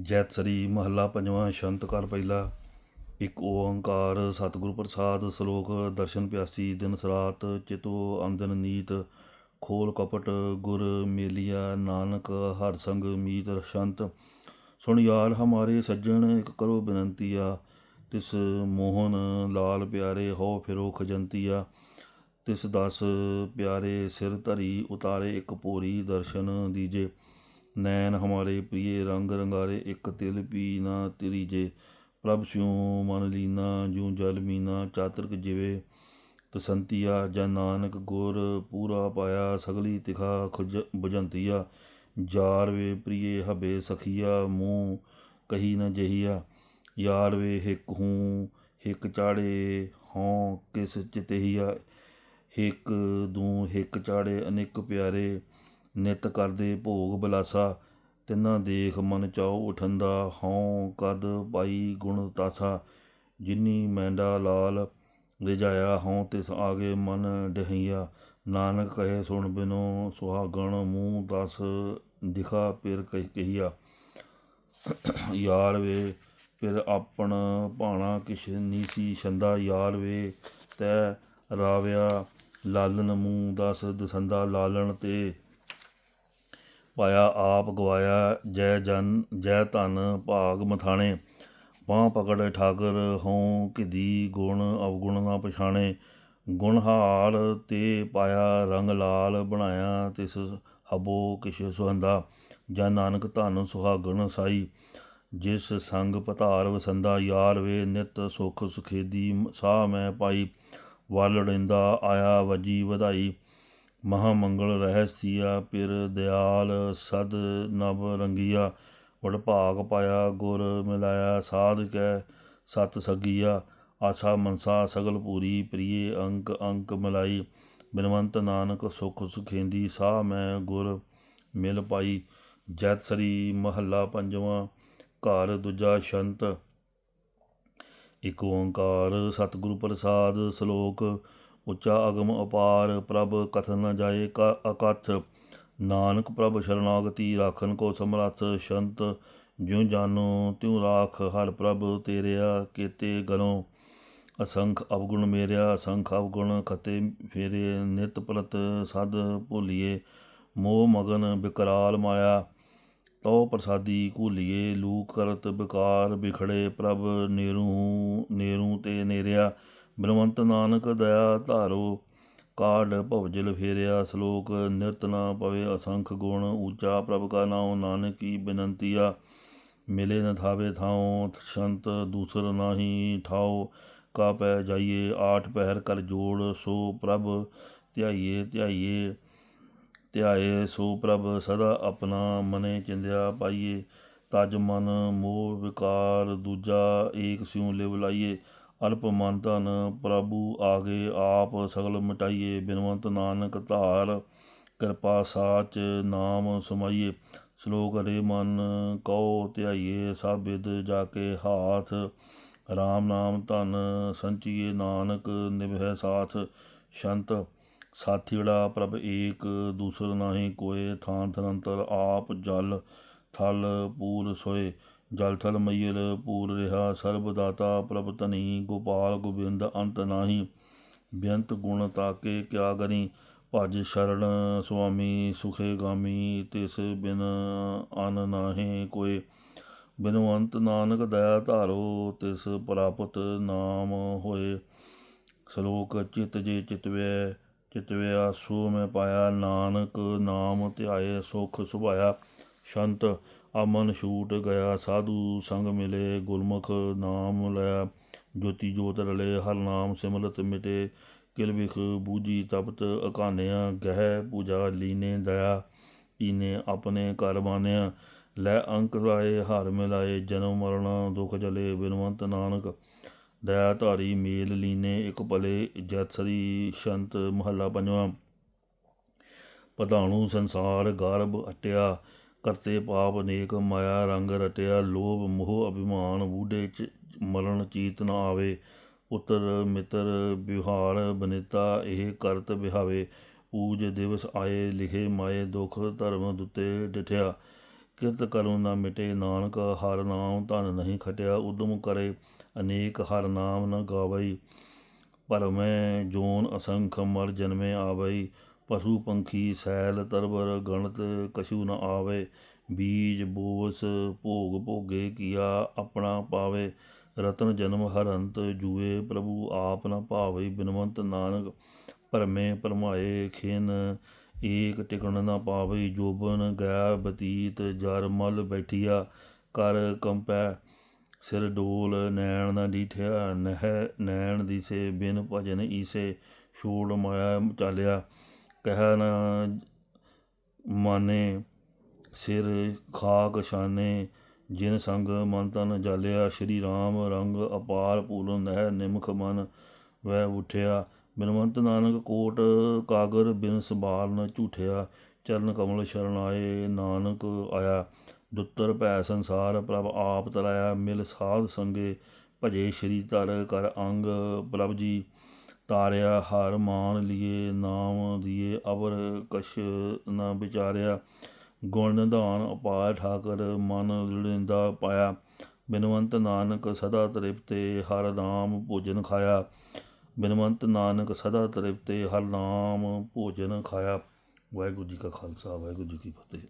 ਜੈਤ ਸਰੀ ਮਹੱਲਾ ਪੰਜਵਾਂ ਸੰਤਕਾਰ ਪਹਿਲਾ। ਇੱਕ ਓੰਕਾਰ ਸਤਿਗੁਰ ਪ੍ਰਸਾਦ, ਸ਼ਲੋਕ ਦਰਸ਼ਨ ਪਿਆਸੀ, ਦਿਨ ਸਰਾਤ ਚਿਤੋ ਅੰਦਨ ਨੀਤ, ਖੋਲ ਕਪਟ ਗੁਰ ਮੇਲੀਆ, ਨਾਨਕ ਹਰ ਸੰਗ ਮੀਤ ਸ਼ੰਤ ਸੁਣ ਯਾਰ ਹਮਾਰੇ ਸੱਜਣ, ਇੱਕ ਕਰੋ ਬੇਨੰਤੀਆ, ਤਿਸ ਮੋਹਨ ਲਾਲ ਪਿਆਰੇ ਹੋ ਫਿਰੋ ਖਜੰਤੀਆ। ਤਿਸ ਦਸ ਪਿਆਰੇ ਸਿਰ ਧਰੀ ਉਤਾਰੇ, ਇੱਕ ਪੋਰੀ ਦਰਸ਼ਨ ਦੀਜੇ। ਨੈਣ ਹਮਾਰੇ ਪ੍ਰੀਏ ਰੰਗ ਰੰਗਾਰੇ, ਇੱਕ ਤਿਲ ਪੀ ਨਾ ਤਰੀਜੇ ਪ੍ਰਭ ਸਿਉ ਮਨ ਲੀਨਾ ਜੂ ਜਲ ਮੀਨਾ, ਚਾਤਰਕ ਜਿਵੇ। ਤਸੰਤੀਆ, ਜਾਂ ਨਾਨਕ ਗੁਰ ਪੂਰਾ ਪਾਇਆ, ਸਗਲੀ ਤਿਖਾ ਖੁਜ ਬੁਝੰਤੀਆ। ਯਾਰ ਵੇ ਪ੍ਰੀਏ ਹਬੇ ਸਖੀਆ ਮੂੰਹ ਕਹੀ ਨ ਜਹੀਆ। ਯਾਰ ਵੇ ਹਿਕ ਹੂੰ, ਹਿਕ ਚਾੜੇ ਹਉ ਕਿਸ ਚਿਤਹੀਆ। ਹਿਕ ਦੂ ਹਿਕ ਚਾੜੇ ਅਨੇਕ ਪਿਆਰੇ। ਨਿਤ ਕਰਦੇ ਭੋਗ ਬਲਾਸਾ, ਤਿੰਨਾਂ ਦੇਖ ਮਨ ਚਾਉ ਉਠੰਦਾ, ਹਉ ਕਦ ਪਾਈ ਗੁਣ ਤਾਸਾ। ਜਿਨੀ ਮੈਂਡਾ ਲਾਲ ਰਿਜਾਇਆ ਹਉ ਤਿਸ ਆਗੇ ਮਨ ਡਹਈਆ। ਨਾਨਕ ਕਹੇ ਸੁਣ ਬਿਨੋ, ਸੁਹਾਗਣ ਮੂੰਹ ਦਸ ਦਿਖਾ ਪਿਰ ਕਹਿ ਕਹੀਆ। ਯਾਰ ਵੇ, ਫਿਰ ਆਪਣ ਭਾਣਾ ਕਿਛ ਸੀ ਛੰਦਾ। ਯਾਰ ਵੇ, ਤੈ ਰਾਵਿਆ ਲਾਲਨ ਮੂੰਹ ਦਸ ਦਸੰਦਾ। ਲਾਲਣ ਤੇ ਪਾਇਆ ਆਪ ਗਵਾਇਆ, ਜੈ ਜਨ, ਜੈ ਧਨ ਭਾਗ ਮਥਾਣੇ। ਬਾਹ ਪਕੜ ਠਾਕਰ ਹਉ ਕਿਦੀ ਗੁਣ ਅਵਗੁਣ ਨਾ ਪਛਾਣੇ। ਗੁਣਹਾਰ ਤੇ ਪਾਇਆ ਰੰਗ ਲਾਲ, ਬਣਾਇਆ ਤਿਸ ਹਬੋ ਕਿਛ ਸੁਹੰਦਾ। ਜਨ ਨਾਨਕ ਧਨ ਸੁਹਾਗਣ ਸਾਈ, ਜਿਸ ਸੰਗ ਪਤਾਰ ਵਸੰਦਾ। ਯਾਰ ਵੇ ਨਿਤ ਸੁਖ ਸੁਖੇਦੀ ਸਾਹ ਮੈਂ ਪਾਈ ਵਾਲੜਿੰਦਾ ਆਇਆ ਵਜੀ ਵਧਾਈ। ਮਹਾ ਮੰਗਲ ਰਹਿ ਪਿਰ ਦਿਆਲ ਸਦ ਨਭ ਰੰਗੀਆ, ਵਡ ਭਾਗ ਪਾਇਆ, ਗੁਰ ਮਿਲਾਇਆ, ਸਾਧ ਕੈ ਸਤ ਸਗੀਆ, ਆਸਾ ਮਨਸਾ ਸਗਲ ਪੂਰੀ ਪ੍ਰੀਏ ਅੰਕ ਅੰਕ ਮਿਲਾਈ, ਬਿਨਵੰਤ ਨਾਨਕ ਸੁਖ ਸੁਖੇਂਦੀ ਸਾਹ ਮੈਂ ਗੁਰ ਮਿਲ ਪਾਈ, ਜੈਤ ਸ੍ਰੀ ਮਹੱਲਾ ਪੰਜਵਾਂ, ਘਰ ਦੂਜਾ ਸ਼ੰਤ, ਇਕ ਓੰਕਾਰ ਸਤਿਗੁਰੂ ਪ੍ਰਸਾਦ, ਸ਼ਲੋਕ ਉੱਚਾ ਅਗਮ ਅਪਾਰ, ਪ੍ਰਭ ਕਥਨ ਨ ਜਾਏ ਕਾ ਅਕਥ। ਨਾਨਕ ਪ੍ਰਭ ਸ਼ਰਨਾਗਤੀ ਰਾਖਨ ਕੋ ਸਮਰੱਥ। ਸ਼ੰਤ ਜਿਉ ਜਾਨੋ ਤਿਉ ਰਾਖ, ਹਰ ਪ੍ਰਭ ਤੇਰਿਆ ਕੀਤੇ ਗਲੋਂ ਅਸੰਖ ਅਵਗੁਣ ਮੇਰਿਆ, ਅਸੰਖ ਅਵਗੁਣ ਖਤੇ ਫੇਰੇ। ਨਿਤ ਪ੍ਰਤ ਸਦ ਭੁਲੀਏ, ਮੋਹ ਮਗਨ ਬਿਕਰਾਲ ਮਾਇਆ। ਤਉ ਪ੍ਰਸਾਦੀ ਕੂਲੀਏ ਲੂਕ ਕਰਤ ਬਿਕਾਰ ਬਿਖੜੇ। ਪ੍ਰਭ ਨੇਰੂ ਨੇਰੂ ਤੇ ਨੇਰਿਆ ਬਲਵੰਤ ਨਾਨਕ ਦਇਆ ਧਾਰੋ, ਕਾਢ ਭਵਜਲ ਫੇਰਿਆ, ਸ਼ਲੋਕ ਨਿਰਤ ਨਾ ਪਵੇ ਅਸੰਖ ਗੁਣ, ਊਚਾ ਪ੍ਰਭ ਕਾ ਨਾਉ ਨਾਨਕੀ ਬਿਨੰਤੀਆ ਮਿਲੇ ਨ ਥਾਵੇ ਥਾਉ, ਸ਼ੰਤ ਦੂਸਰ ਨਾਹੀ ਠਾਉ ਕਾ ਪੈ ਜਾਈਏ ਆਠ ਪਹਿਰ ਕਰ ਜੋੜ, ਸੋ ਪ੍ਰਭ ਧਿਆਈਏ ਧਿਆਈਏ, ਧਿਆਏ ਸੋ ਪ੍ਰਭ ਸਦਾ ਆਪਣਾ ਮਨੇ ਚਿੰਦਿਆ ਪਾਈਏ, ਤਜ ਮਨ ਮੋਹ ਵਿਕਾਰ ਦੂਜਾ ਏਕ ਸਿਉ ਲਿਵ ਲਾਈਏ ਅਲਪ ਮਨ ਧਨ ਪ੍ਰਭੂ ਆਗੇ ਆਪ ਸਗਲ ਮਿਟਾਈਏ, ਬਿਨਵੰਤ ਨਾਨਕ ਧਾਰ ਕਿਰਪਾ ਸਾਚ ਨਾਮ ਸਮਾਈਏ। ਸ਼ਲੋਕ ਰੇ ਮਨ ਕਉ ਧਿਆਈਏ, ਸਭ ਵਿਦ ਜਾ ਕੇ ਹਾਥ। RAM ਨਾਮ ਧਨ ਸੰਚੀਏ ਨਾਨਕ ਨਿਭੈ ਸਾਥ ਸ਼ੰਤ। ਸਾਥੀੜਾ ਪ੍ਰਭ ਏਕ, ਦੂਸਰ ਨਾਹੀ ਕੋਏ, ਥਾਂ ਤਨੰਤਰ ਆਪ ਜਲ ਥਲ ਪੂਰ ਸੋਏ। ਜਲ ਥਲ ਮਈਲ ਪੂਰ ਰਿਹਾ, ਸਰਬ ਦਾਤਾ ਪ੍ਰਭ ਤਨੀ ਗੋਪਾਲ ਗੋਬਿੰਦ ਅੰਤ ਨਾਹੀ, ਬੇਅੰਤ ਗੁਣ ਤਾਕੇ ਕਿਆ ਗਰੀ ਭਜ ਸ਼ਰਣ ਸੁਆਮੀ ਸੁਖੇ ਗਾਮੀ, ਤਿਸ ਬਿਨ ਅਨ ਨਾਹੀ ਕੋਏ। ਬਿਨਵੰਤ ਨਾਨਕ ਦਇਆ ਧਾਰੋ, ਤਿਸ ਪ੍ਰਾਪਤ ਨਾਮ ਹੋਏ। ਸ਼ਲੋਕ ਚਿਤ ਜੇ ਚਿਤਵੇ ਚਿਤਵਿਆ ਸੋ ਮੈਂ ਪਾਇਆ, ਨਾਨਕ ਨਾਮ ਧਿਆਏ, ਸੁਖ ਸੁਭਾਇਆ। ਸ਼ੰਤ ਅਮਨ ਛੂਟ ਗਿਆ, ਸਾਧੂ ਸੰਗ ਮਿਲੇ ਗੁਰਮੁਖ ਨਾਮ ਲਿਆ ਜੋਤੀ ਜੋਤ ਰਲੇ, ਹਰ ਨਾਮ ਸਿਮਰਤ ਮਿਟੇ। ਕਿਲ ਵਿਖ ਬੂਜੀ ਤਪਤ ਅਕਾਨਿਆ, ਗਹਿ ਪੂਜਾ ਲੀਨੇ ਦਇਆ। ਕੀਨੇ ਆਪਣੇ ਘਰ ਬਾਨਿਆ, ਲੈ ਅੰਕ ਰਾਏ ਹਰ ਮਿਲਾਏ। ਜਨਮ ਮਰਨ ਦੁਖ ਜਲੇ, ਬਿਨਵੰਤ ਨਾਨਕ। ਦਇਆ ਧਾਰੀ ਮੇਲ ਲੀਨੇ, ਇੱਕ ਭਲੇ ਜਤ ਸਰੀ ਸ਼ੰਤ ਮਹੱਲਾ ਪੰਜਵਾਂ। ਪਧਾਣੂ ਸੰਸਾਰ ਗਰਭ ਹਟਿਆ ਕਰਤੇ ਪਾਪ ਅਨੇਕ ਮਾਇਆ ਰੰਗ ਰਟਿਆ, ਲੋਭ ਮੋਹ ਅਭਿਮਾਨ, ਬੂਢੇ ਚ ਮਰਨ ਚੀਤ ਨਾ ਆਵੇ। ਪੁੱਤਰ ਮਿੱਤਰ ਵਿਹਾਰ ਬਨਿਤਾ, ਇਹ ਕਰਤ ਬਿਹਾਵੇ ਪੂਜ ਦਿਵਸ ਆਏ, ਲਿਖੇ ਮਾਏ ਦੁਖ ਧਰਮ ਦੁਤੇ ਡਿਠਿਆ। ਕਿਰਤ ਕਰੋ ਨਾ ਮਿਟੇ, ਨਾਨਕ ਹਰ ਨਾਮ ਧਨ ਨਹੀਂ ਖਟਿਆ। ਉਦਮ ਕਰੇ, ਅਨੇਕ ਹਰ ਨਾਮ ਨ ਗਾਵਈ। ਭਰਮੈ ਜੋਨ ਅਸੰਖ ਮਰ ਜਨਮੇ ਆਵਈ। ਪਸ਼ੂ, ਪੰਖੀ, ਸੈਲ ਤਰਵਰ ਗਣਤ, ਕਛੂ ਨ ਆਵੇ। ਬੀਜ, ਬੋਸ, ਭੋਗ, ਭੋਗੇ, ਕੀਆ ਆਪਣਾ ਪਾਵੇ। ਰਤਨ, ਜਨਮ, ਹਰੰਤ, ਜੂਏ, ਪ੍ਰਭੂ ਆਪ ਨ ਭਾਵਈ ਬਿਨਵੰਤ ਨਾਨਕ, ਭਰਮੇ, ਭਰਮਾਏ, ਖਿਨ, ਏਕ ਟਿਕਣ ਨ ਪਾਵਈ ਜੋਬਨ ਗੈ ਬਤੀਤ, ਜਰ, ਮਲ ਬੈਠੀਆ, ਕਰ, ਕੰਪੈ, ਸਿਰ, ਡੋਲ, ਨੈਣ ਨਾ ਡੀਠਿਆ, ਨਹਿ, ਨੈਣ ਦਿਸੇ ਬਿਨ ਭਜਨ ਈਸੇ, ਛੋੜ ਮਾਇਆ, ਚਾਲਿਆ। ਕਹਿ ਨਾ ਮਾਨੇ ਸਿਰ ਖਾਕ ਸ਼ਾਨੇ ਜਿਨ ਸੰਗ ਮਨ ਤਨ ਜਾਲਿਆ, ਸ਼੍ਰੀ ਰਾਮ ਰੰਗ ਅਪਾਰ ਪੂਰਨ ਨਹਿ ਨਿਮਖ ਮਨ ਵੈ ਉਠਿਆ। ਬਿਨਵੰਤ ਨਾਨਕ ਕੋਟ ਕਾਗਰ ਬਿਨ ਸਬਾਲ ਨ ਝੂਠਿਆ, ਚਰਨ ਕਮਲ ਸ਼ਰਨ ਆਏ ਨਾਨਕ ਆਇਆ। ਦੁੱਤਰ ਭੈ ਸੰਸਾਰ ਪ੍ਰਭ ਆਪ ਤਰਾਇਆ, ਮਿਲ ਸਾਧ ਸੰਗੇ, ਭਜੇ ਸ਼੍ਰੀ ਧਰ ਕਰ ਅੰਗ ਪ੍ਰਭ ਜੀ। ਤਾਰਿਆ ਹਰ ਮਾਨ ਲਿਏ, ਨਾਮ ਦੀਏ ਅਵਰ ਕਛ ਨਾ ਵਿਚਾਰਿਆ। ਗੁਣ ਨਿਧਾਨ ਅਪਾਰ ਠਾਕਰ, ਮਨ ਲਿੰਦਾ ਪਾਇਆ। ਬਿਨਵੰਤ ਨਾਨਕ ਸਦਾ ਤ੍ਰਿਪਤੇ, ਹਰ ਨਾਮ ਭੋਜਨ ਖਾਇਆ। ਬਿਨਵੰਤ ਨਾਨਕ ਸਦਾ ਤ੍ਰਿਪਤੇ, ਹਰ ਨਾਮ ਭੋਜਨ ਖਾਇਆ। ਵਾਹਿਗੁਰੂ ਜੀ ਕਾ ਖਾਲਸਾ, ਵਾਹਿਗੁਰੂ ਜੀ ਕੀ ਫਤਿਹ।